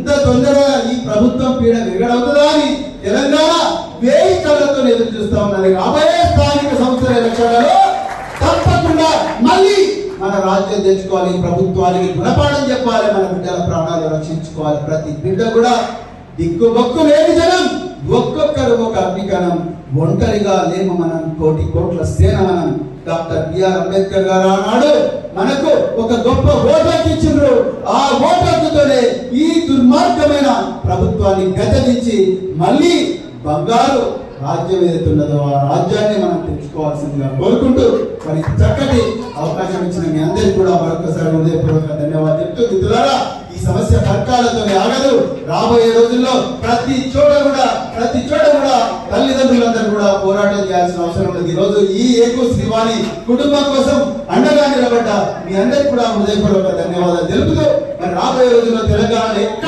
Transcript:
ఎంత తొందరగా ఈ ప్రభుత్వం పీడ విరగడవుతుందా అని తెలంగాణ వేయి కళ్ళతో ఎదురు చూస్తా ఉన్నది. రాబోయే స్థానిక సంస్థల ఎలక్షన్లలో తప్పకుండా మళ్ళీ మన రాజ్యం తెచ్చుకోవాలి ప్రభుత్వానికి గుణపాఠం చెప్పాలి మన బిడ్డల ప్రాణాలు రక్షించుకోవాలి. ప్రతి బిడ్డ కూడా దిక్కుబొక్కు లేని జనం ఒక్కొక్కరు ఒక అగ్నికణం ఒంటరిగా లేము మనం కోటి కోట్ల సేన మనం డాక్టర్ బిఆర్ అంబేద్కర్ గారు ఆనాడు మనకు ఒక గొప్ప ఓటు ఇచ్చిండ్రు ఆ దుర్మార్గమైన ప్రభుత్వాన్ని గతదించి మళ్ళీ బంగారు రాజ్యం ఏదైతున్నదో ఆ రాజ్యాన్ని మనం తెచ్చుకోవాల్సిందిగా కోరుకుంటూ మరి చక్కటి అవకాశం ఇచ్చిన మీ అందరికీ కూడా మరొకసారి హృదయపూర్వక ధన్యవాదాలు చెప్తూ మిత్రులారా ఈ సమస్య తర్కాలతోనే ఆగదు. రాబోయే రోజుల్లో ప్రతి చోట కూడా ప్రతి చోట కూడా తల్లిదండ్రులందరూ కూడా పోరాటం చేయాల్సిన అవసరం ఉంది ఈ రోజు ఈ ఏకు శ్రీవాణి కుటుంబం కోసం అండగా నిలబడ్డ మీ అందరికీ కూడా హృదయపూర్వక ధన్యవాదాలు తెలుపుతూ మరి రాబోయే రోజుల్లో తెలంగాణ